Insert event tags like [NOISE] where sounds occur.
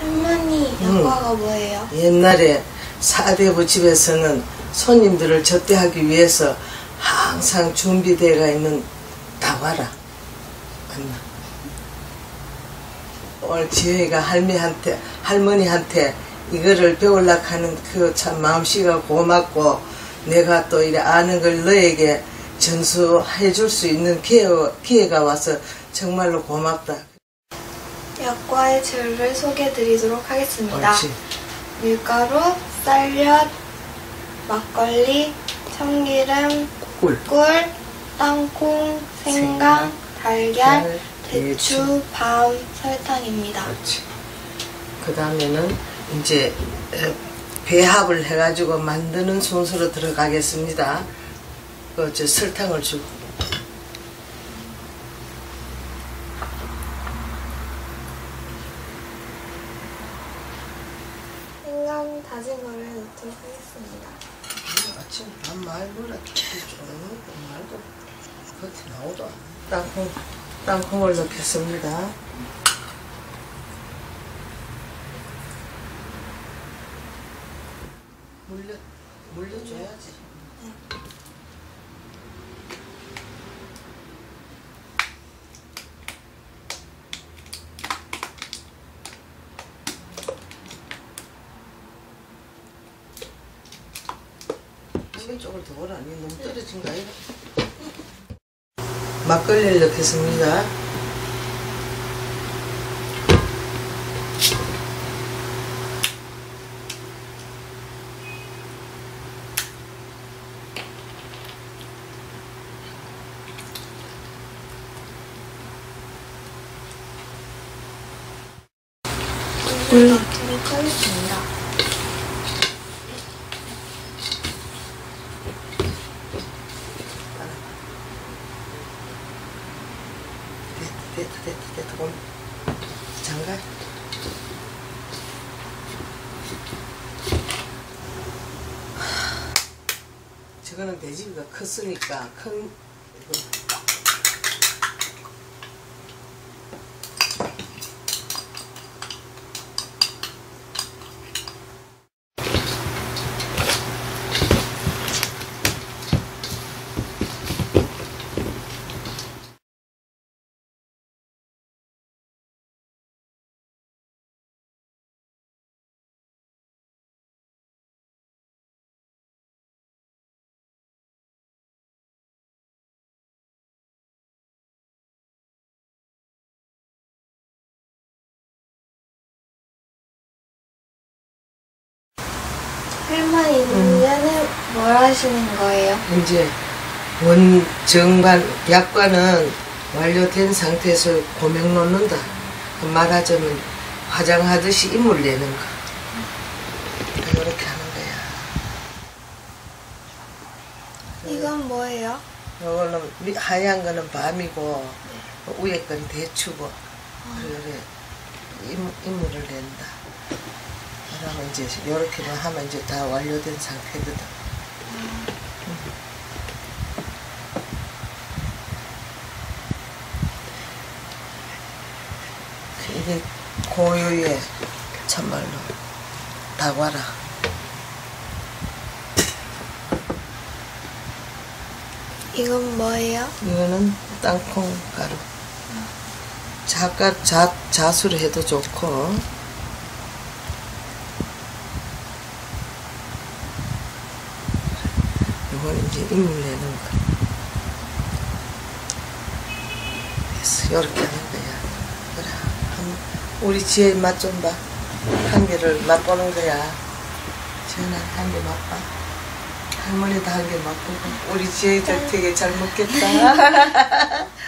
할머니 응. 약과가 뭐예요? 옛날에 사대부 집에서는 손님들을 접대하기 위해서 항상 준비되어 있는 다과라. 맞나? 오늘 지혜가 할머니한테, 할머니한테 이거를 배우려고 하는 그 참 마음씨가 고맙고 내가 또 이래 아는 걸 너에게 전수해 줄 수 있는 기회, 기회가 와서 정말로 고맙다. 약과의 재료를 소개해 드리도록 하겠습니다. 옳지. 밀가루, 쌀엿, 막걸리, 참기름, 꿀. 꿀, 땅콩, 생강, 달걀, 달, 대추, 밤, 설탕입니다. 그렇지. 그 다음에는 이제 에, 배합을 해가지고 만드는 순서로 들어가겠습니다. 그, 저 설탕을 주고. 생강 다진 거를 넣도록 하겠습니다. 아침 밥 말고라 조금 말고 겉에 나오도 않아. 땅콩, 땅콩을 넣겠습니다. 물려, 물려줘야지. 왼쪽을 더 오라니 너무 떨어진 거 아니야? 막걸리를 넣겠습니다. 물 넣도록 하겠습니다. 됐다 됐다 장가? 저거는 돼지가 컸으니까 큰 이거 할머니는 얘는 뭘 하시는 거예요? 이제 원 정관 약관은 완료된 상태에서 고명 놓는다. 그 말하자면 화장하듯이 인물 내는 거. 이렇게 하는 거야. 이건 뭐예요? 이거는 미- 하얀 거는 밤이고 위에 건 대추고 그래 임, 인물을 낸다. 그러면 이제 이렇게만 하면 이제 다 완료된 상태거든. 이게 고유의 참말로 다과라. 이건 뭐예요? 이거는 땅콩 가루. 자가 자 자수로 해도 좋고. 이건 이제 인물 내는 거. 됐어, 이렇게 하는 거야. 그래, 한, 우리 지혜 맛 좀 봐. 한 개를 맛보는 거야. 지혜한테 한개 맛봐. 할머니도 한 개 맛보고. 우리 지혜 되게 잘 먹겠다. [LAUGHS]